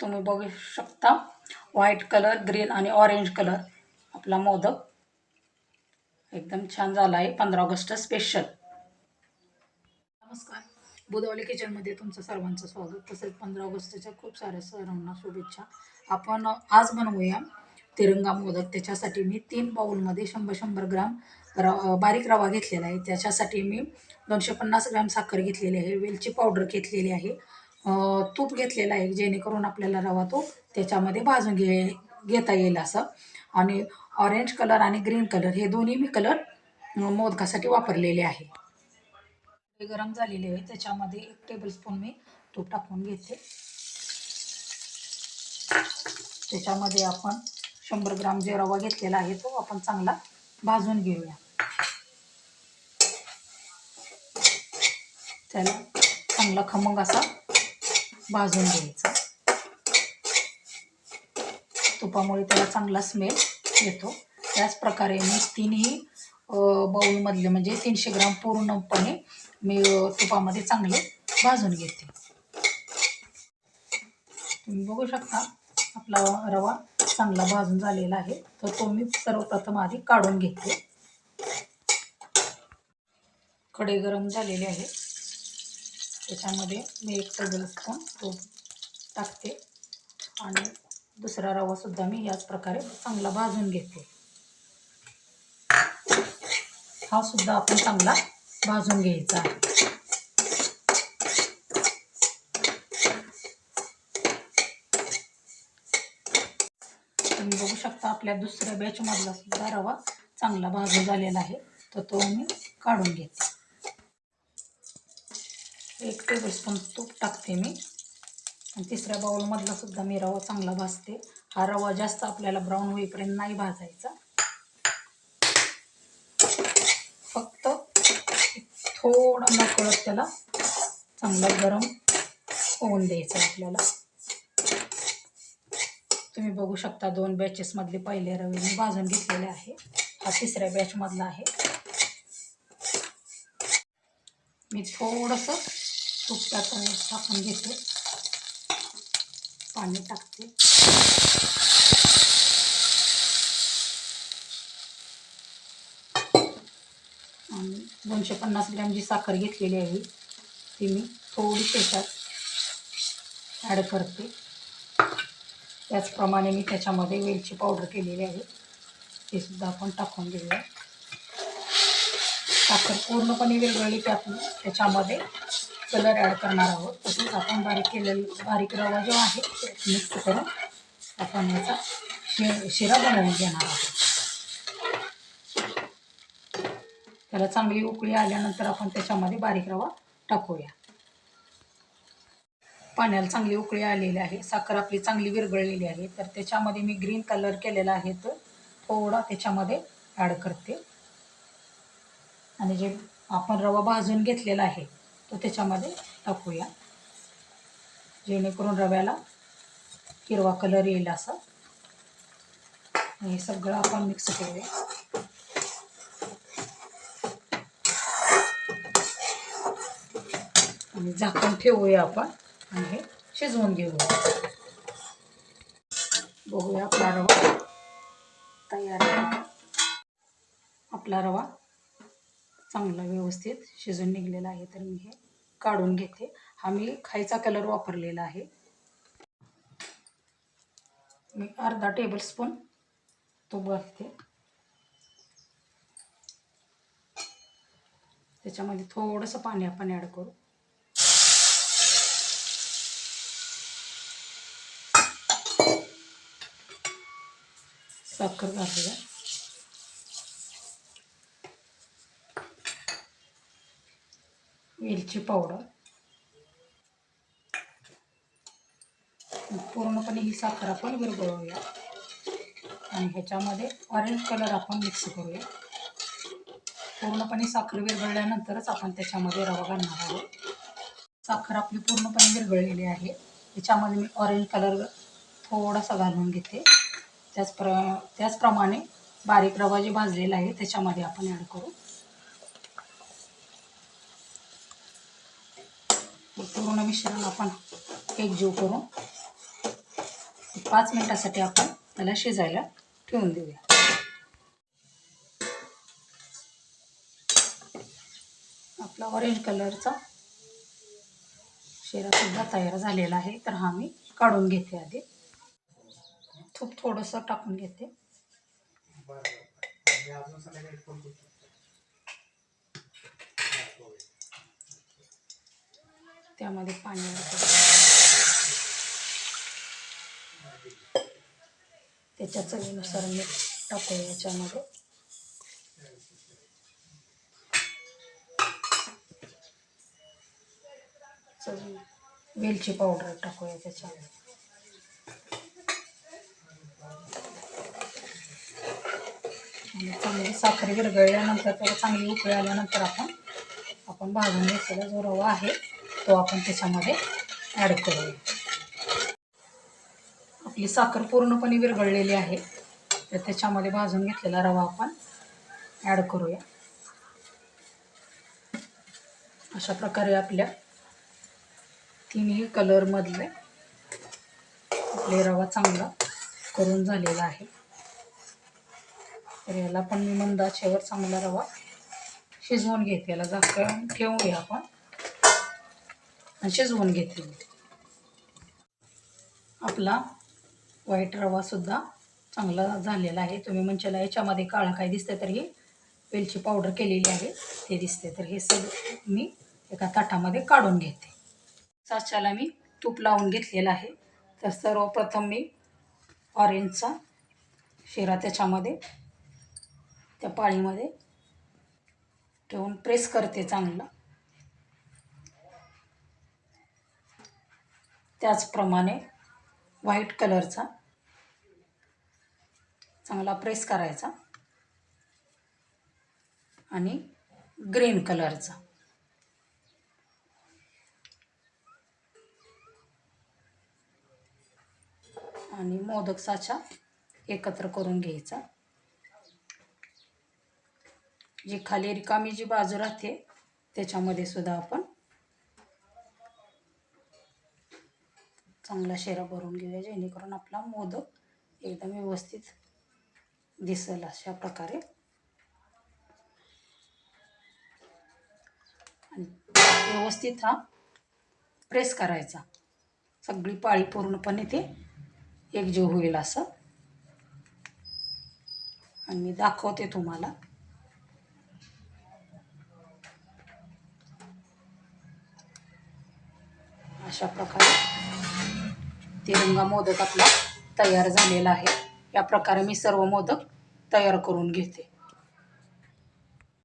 तुम्ही बघू शकता. व्हाईट कलर ग्रीन आणि ऑरेंज कलर आपला मोदक. एकदम छान झाला आहे पंधरा ऑगस्ट स्पेशल नमस्कार. बुधवली किचनमध्ये तुमचं सर्वांचं स्वागत. तसेच पंधरा ऑगस्टच्या खूप साऱ्या सर्वांना शुभेच्छा. आपण आज बनवूया तिरंगा मोदक. त्याच्यासाठी मी तीन बाऊलमध्ये शंभर शंभर ग्राम रवा बारीक रवा घेतलेला आहे. त्याच्यासाठी मी दोनशे पन्नास ग्राम साखर घेतलेली आहे. वेलची पावडर घेतलेली आहे. तूप घेतलेलं आहे जेणेकरून आपल्याला रवा तो त्याच्यामध्ये भाजून घे घेता येईल असं. आणि ऑरेंज कलर आणि ग्रीन कलर हे दोन्ही मी कलर मोदकासाठी वापरलेले आहे. ते गरम झालेले आहे त्याच्यामध्ये एक टेबलस्पून मी तूप टाकून घेते. त्याच्यामध्ये आपण शंभर ग्राम जे रवा घेतलेला आहे तो आपण चांगला भाजून घेऊया. त्याला चांगला खमंग असा भाजून घ्यायचा. तुपामुळे त्याला चांगला स्मेल येतो. त्याच प्रकारे मी तिन्ही बाऊलमधले म्हणजे तीनशे ग्राम पूर्णपणे मी तुपामध्ये चांगले भाजून घेते. तुम्ही बघू शकता आपला रवा चांगला भाजून झालेला आहे. तर तो मी सर्वप्रथम आधी काढून घेते. कडे गरम झालेले आहे. त्याच्यामध्ये मी एक टेबलस्पून तूप टाकते. आणि दुसरा रवासुद्धा मी याच प्रकारे चांगला भाजून घेते. हा सुद्धा आपण चांगला भाजून घ्यायचा आहे. तुम्ही बघू शकता आपल्या दुसऱ्या बॅचमधला सुद्धा रवा चांगला भाजून झालेला आहे. तर तो मी काढून घेते. एक टेबलस्पून तूप टाकते मी. आणि तिसऱ्या बाउलमधला सुद्धा मी रवा चांगला भाजते. हा रवा जास्त आपल्याला ब्राऊन होईपर्यंत नाही भाजायचा. फक्त थोडा नकळत त्याला चांगला गरम होऊन द्यायचं आपल्याला. तुम्ही बघू शकता दोन बॅचेसमधले पहिले रवे मी भाजून घेतलेले आहे. हा तिसऱ्या बॅचमधला आहे. मी थोडंसं तूप टाक टाकून घेते. पाणी टाकते. आणि दोनशे पन्नास ग्रॅम जी साखर घेतलेली आहे ती मी थोडी त्याच्यात ॲड करते. त्याचप्रमाणे मी त्याच्यामध्ये वेलची पावडर केलेली आहे ते सुद्धा आपण टाकून घेऊया. साखर पूर्णपणे वेगवेगळी त्यातून त्याच्यामध्ये कलर ॲड करणार आहोत. तसेच आपण बारीक केलेला बारीक रवा जो आहे तो मिक्स करून आपण याचा शि शिरा बनवून घेणार आहोत. त्याला चांगली उकळी आल्यानंतर आपण त्याच्यामध्ये बारीक रवा टाकूया. पाण्याला चांगली उकळी आलेली आहे. साखर आपली चांगली विरघळलेली आहे. तर त्याच्यामध्ये मी ग्रीन कलर केलेला आहे तो थोडा त्याच्यामध्ये ॲड करते. आणि जे आपण रवा भाजून घेतलेला आहे तो त्याच्यामध्ये टाकूया. जेणेकरून रव्याला हिरवा कलर येईल असं. हे सगळं आपण मिक्स करूया. आणि झाकण ठेवूया आपण आणि हे शिजवून घेऊया. बघूया आपला रवा तयार आहे आपला रवा चांगला व्यवस्थित शिजून निघलेला आहे तर मी हे काढून घेते. हा मी खायचा कलर वापरलेला आहे. मी अर्धा टेबलस्पून तूप घालते त्याच्यामध्ये थोडंसं पाणी आपण ॲड करू. साखर घालूया. वेलची पावडर. पूर्णपणे ही साखर आपण विरघळवूया. आणि ह्याच्यामध्ये ऑरेंज कलर आपण मिक्स करूया. पूर्णपणे साखर विरघळल्यानंतरच आपण त्याच्यामध्ये रवा घालणार आहोत. साखर आपली पूर्णपणे विरघळलेली आहे. त्याच्यामध्ये मी ऑरेंज कलर थोडासा घालून घेते. त्याच प्र त्याचप्रमाणे बारीक रवा जे भाजलेला आहे त्याच्यामध्ये आपण ॲड करू. हे पूर्ण मिश्रण आपण एकजीव करून पाच मिनटासाठी आपण त्याला शिजायला ठेवून देऊया. आपला ऑरेंज कलरचा शिरासुद्धा तयार झालेला आहे. तर हा मी काढून घेते आधी. थोप थोडंसं टाकून घेते. त्यामध्ये पाणी त्याच्या चवीनुसार मीठ टाकूया याच्यामध्ये. वेलची पावडर टाकूया त्याच्यामध्ये. चांगली साखर विरघळल्यानंतर त्याला चांगली उकळी आल्यानंतर आपण आपण भाजून घेतलेला जो रवा आहे तो आपण त्याच्यामध्ये ॲड करूया. आपली साखर पूर्णपणे विरघळलेली आहे. तर त्याच्यामध्ये भाजून घेतलेला रवा आपण ॲड करूया. अशा प्रकारे आपल्या तिन्ही कलरमधले आपले रवा चांगला करून झालेला आहे. तर याला पण मी मंदाचेवर चांगला रवा शिजवून घेते. याला झाकण ठेवूया आपण. आणि शिजवून घेते मी. आपला व्हाईट रवासुद्धा चांगला झालेला आहे. तुम्ही म्हणशाला याच्यामध्ये काळा काय दिसतं तर हे वेलची पावडर केलेली आहे. ते दिसते तर हे सगळं मी एका ताटामध्ये काढून घेते. साच्याला मी तूप लावून घेतलेलं आहे. तर सर्वप्रथम मी ऑरेंजचा शिरा त्याच्यामध्ये त्या पाळीमध्ये ठेवून प्रेस करते चांगलं. त्याचप्रमाणे व्हाईट कलरचा चांगला प्रेस करायचा आणि ग्रीन कलरचा. आणि मोदक साचा एकत्र करून घ्यायचा. जी खाली रिकामी जी बाजू राहते त्याच्यामध्ये सुद्धा आपण चांगला शेरा भरून घेऊया जेणेकरून आपला मोदक एकदम व्यवस्थित दिसेल अशा प्रकारे. आणि व्यवस्थित हा प्रेस करायचा. सगळी पाळी पूर्णपणे ते एकजीव होईल असं. आणि मी दाखवते तुम्हाला. अशा प्रकारे. तिरंगा मोदक आपला तयार झालेला आहे. या प्रकारे मी सर्व मोदक तयार करून घेते.